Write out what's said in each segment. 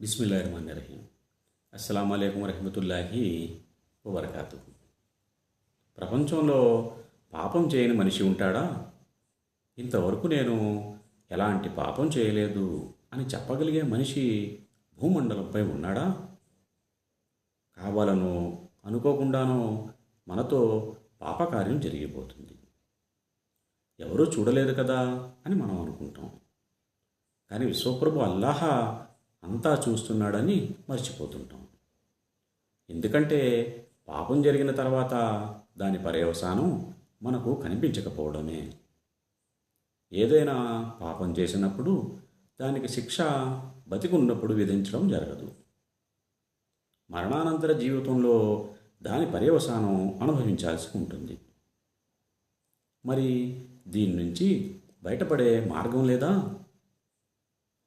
బిస్మిల్లా అస్సలం అయికం వరహమతుల్లాహి వబర్కాతు ప్రపంచంలో పాపం చేయని మనిషి ఉంటాడా? ఇంతవరకు నేను ఎలాంటి పాపం చేయలేదు అని చెప్పగలిగే మనిషి భూమండలంపై ఉన్నాడా? కావాలను అనుకోకుండానో మనతో పాపకార్యం జరిగిపోతుంది. ఎవరూ చూడలేదు కదా అని మనం అనుకుంటాం. కానీ విశ్వప్రభు అల్లాహ అంతా చూస్తున్నాడని మర్చిపోతుంటాం. ఎందుకంటే పాపం జరిగిన తర్వాత దాని పర్యవసానం మనకు కనిపించకపోవడమే. ఏదైనా పాపం చేసినప్పుడు దానికి శిక్ష బతికున్నప్పుడు విధించడం జరగదు. మరణానంతర జీవితంలో దాని పర్యవసానం అనుభవించాల్సి ఉంటుంది. మరి దీని నుంచి బయటపడే మార్గం లేదా?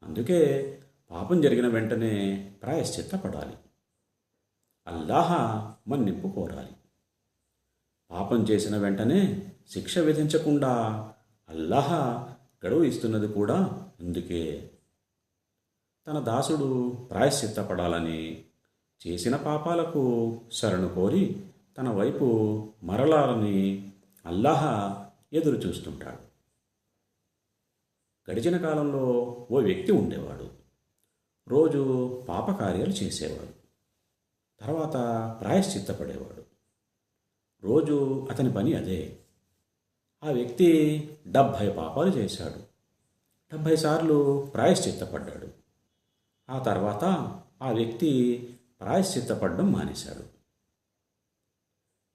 అందుకే పాపం జరిగిన వెంటనే ప్రాయశ్చిత్తపడాలి. అల్లాహ మన్నింపు కోరాలి. పాపం చేసిన వెంటనే శిక్ష విధించకుండా అల్లాహ గడువు ఇస్తున్నది కూడా అందుకే. తన దాసుడు ప్రాయశ్చిత్తపడాలని చేసిన పాపాలకు శరణు కోరి తన వైపు మరలాలని అల్లాహ ఎదురు చూస్తుంటాడు గడిచిన కాలంలో ఓ వ్యక్తి ఉండేవాడు. రోజు పాపకార్యాలు చేసేవాడు. తర్వాత ప్రాయశ్చిత్తపడేవాడు. రోజు అతని పని అదే. ఆ వ్యక్తి డెబ్భై పాపాలు చేశాడు. డెబ్భై సార్లు ప్రాయశ్చిత్తపడ్డాడు. ఆ తర్వాత ఆ వ్యక్తి ప్రాయశ్చిత్తపడడం మానేశాడు.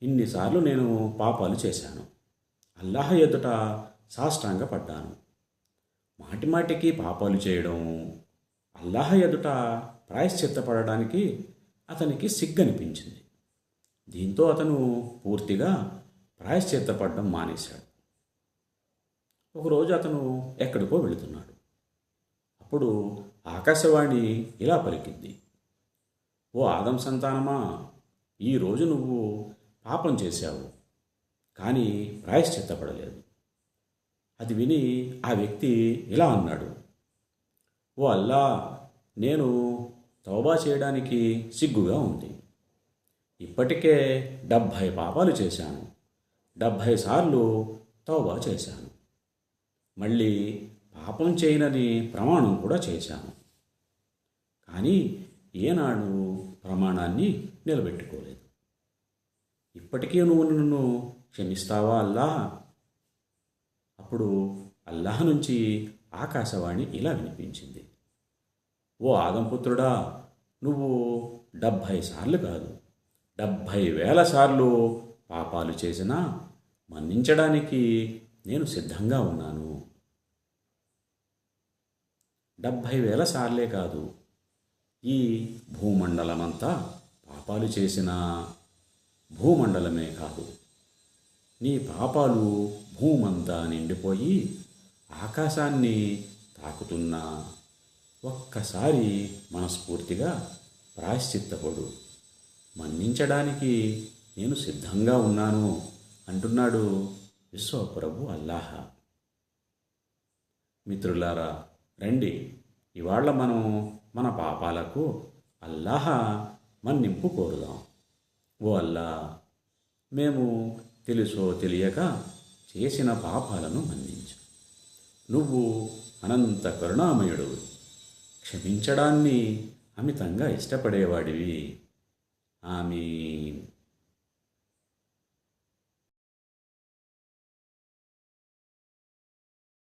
ఇన్నిసార్లు నేను పాపాలు చేశాను. అల్లాహ ఎదుట సాష్టాంగపడ్డాను. మాటిమాటికి పాపాలు చేయడం అల్లాహ ఎదుట ప్రాయశ్చిత్తపడడానికి అతనికి సిగ్గనిపించింది. దీంతో అతను పూర్తిగా ప్రాయశ్చిత్తపడడం మానేశాడు. ఒకరోజు అతను ఎక్కడికో వెళుతున్నాడు. అప్పుడు ఆకాశవాణి ఇలా పలికింది. ఓ ఆదం సంతానమా ఈరోజు నువ్వు పాపం చేశావు కానీ ప్రాయశ్చిత్తపడలేదు. అది విని ఆ వ్యక్తి ఇలా అన్నాడు ఓ అల్లా నేను తౌబా చేయడానికి సిగ్గుగా ఉంది. ఇప్పటికే డెబ్భై పాపాలు చేశాను. డెబ్భై సార్లు తౌబా చేశాను. మళ్ళీ పాపం చేయనని ప్రమాణం కూడా చేశాను. కానీ ఏనాడు ప్రమాణాన్ని నిలబెట్టుకోలేదు. ఇప్పటికీ నువ్వు నన్ను క్షమిస్తావా అల్లా? అప్పుడు అల్లాహ్ నుంచి ఆకాశవాణి ఇలా వినిపించింది. ఓ ఆగంపుత్రుడా నువ్వు డెబ్భై సార్లు కాదు డెబ్భై వేల సార్లు పాపాలు చేసినా మన్నించడానికి నేను సిద్ధంగా ఉన్నాను. డెబ్భై వేల సార్లే కాదు ఈ భూమండలమంతా పాపాలు చేసిన భూమండలమే కాదు నీ పాపాలు భూమంతా నిండిపోయి ఆకాశాన్ని తాకుతున్నా ఒక్కసారి మనస్ఫూర్తిగా ప్రాయశ్చిత్తపడు. మన్నించడానికి నేను సిద్ధంగా ఉన్నాను అంటున్నాడు విశ్వప్రభు అల్లాహ. మిత్రులారా రండి. ఇవాళ మనం మన పాపాలకు అల్లాహ మన్నింపు కోరుదాం. ఓ అల్లా మేము తెలుసో తెలియక చేసిన పాపాలను మన్నించు. నువ్వు అనంత కరుణామయుడు. క్షమించడాన్ని అమితంగా ఇష్టపడేవాడివి. ఆమె